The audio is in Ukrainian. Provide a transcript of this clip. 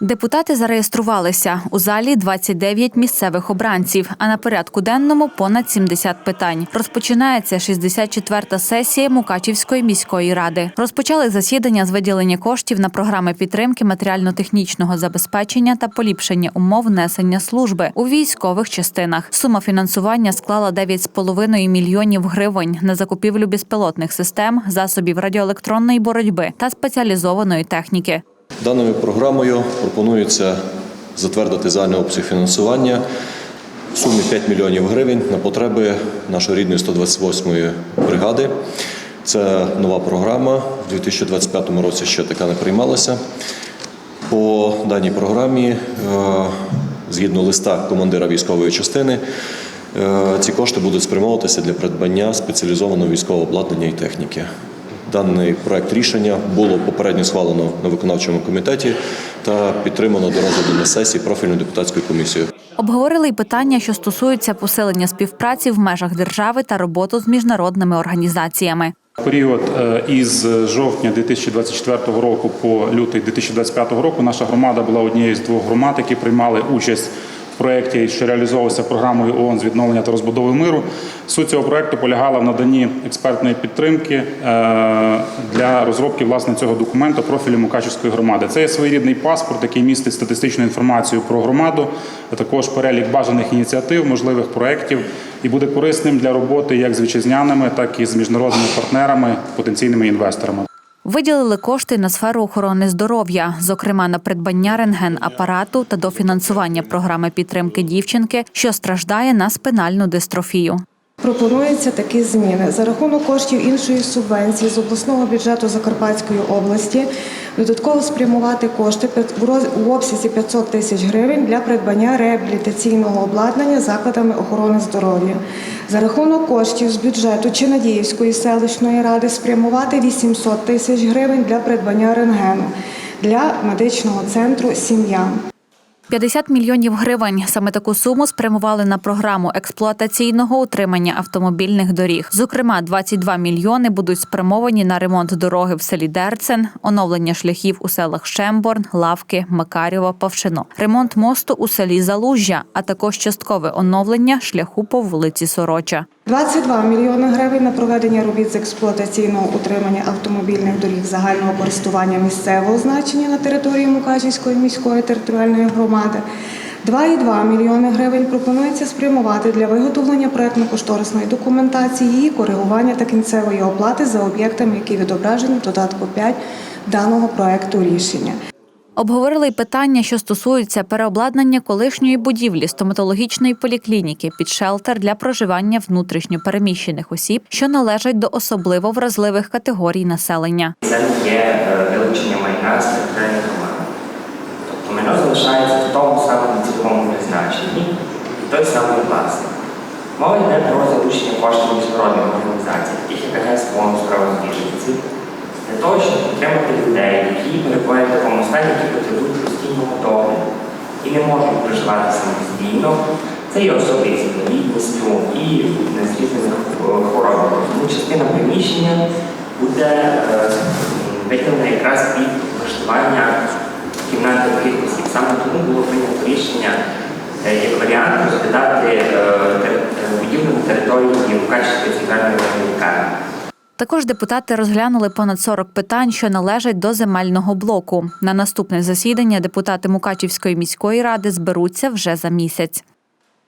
Депутати зареєструвалися у залі 29 місцевих обранців, а на порядку денному понад 70 питань. Розпочинається 64-та сесія Мукачівської міської ради. Розпочали засідання з виділення коштів на програми підтримки матеріально-технічного забезпечення та поліпшення умов несення служби у військових частинах. Сума фінансування склала 9,5 мільйонів гривень на закупівлю безпілотних систем, засобів радіоелектронної боротьби та спеціалізованої техніки. Даною програмою пропонується затвердити загальний обсяг фінансування в сумі 5 мільйонів гривень на потреби нашої рідної 128-ї бригади. Це нова програма. В 2025 році ще така не приймалася. По даній програмі, е, згідно листа командира військової частини, е, ці кошти будуть спрямовуватися для придбання спеціалізованого військового обладнання і техніки. Даний проект рішення було попередньо схвалено на виконавчому комітеті та підтримано до розгляду на сесії профільною депутатською комісією. Обговорили й питання, що стосуються посилення співпраці в межах держави та роботу з міжнародними організаціями. Період е, із жовтня 2024 року по лютий 2025 року наша громада була однією з двох громад, які приймали участь проєкті, що реалізовувався програмою ООН з відновлення та розбудови миру. Суть цього проєкту полягала в наданні експертної підтримки е, для розробки власне цього документу профілю Мукачівської громади. Це є своєрідний паспорт, який містить статистичну інформацію про громаду, а також перелік бажаних ініціатив, можливих проєктів і буде корисним для роботи як з вітчизняними, так і з міжнародними партнерами, потенційними інвесторами. Виділили кошти на сферу охорони здоров'я, зокрема на придбання рентген-апарату та дофінансування програми підтримки дівчинки, що страждає на спинальну дистрофію. Пропонуються такі зміни за рахунок коштів іншої субвенції з обласного бюджету Закарпатської області. Додатково спрямувати кошти в обсязі 500 тисяч гривень для придбання реабілітаційного обладнання закладами охорони здоров'я. За рахунок коштів з бюджету Чинадіївської селищної ради спрямувати 800 тисяч гривень для придбання рентгену для медичного центру Сім'я. 50 мільйонів гривень. Саме таку суму спрямували на програму експлуатаційного утримання автомобільних доріг. Зокрема, 22 мільйони будуть спрямовані на ремонт дороги в селі Дерцен, оновлення шляхів у селах Шемборн, Лавки, Макарєва, Павшино, ремонт мосту у селі Залужжя, а також часткове оновлення шляху по вулиці Сороча. 22 мільйони гривень на проведення робіт з експлуатаційного утримання автомобільних доріг загального користування місцевого значення на території Мукачівської міської територіальної громади. 2,2 мільйони гривень пропонується спрямувати для виготовлення проектно-кошторисної документації, її коригування та кінцевої оплати за об'єктами, які відображені в додатку 5 даного проекту рішення. Обговорили й питання, що стосуються переобладнання колишньої будівлі стоматологічної поліклініки під шелтер для проживання внутрішньо переміщених осіб, що належать до особливо вразливих категорій населення. Це є е, вилучення майна з територіальної громади. Тобто майно залишається в тому самому цільовому призначенні і той самий власник. Мова йде про залучення коштів міжнародних організацій, таких як Агентство справах біженців, для того, щоб підтримати людей, які перебувають в такому стані, які потребують постійного догляду і не можуть проживати самостійно. Це є особи із інвалідністю і з різними хворобами. Тому частина приміщення буде е, виділена якраз під влаштування кімнати таких осіб. Саме тому було прийнято рішення е, як варіант розглядати е, будівлю на території Мукачівської центральної районної лікарні. Також депутати розглянули понад 40 питань, що належать до земельного блоку. На наступне засідання депутати Мукачівської міської ради зберуться вже за місяць.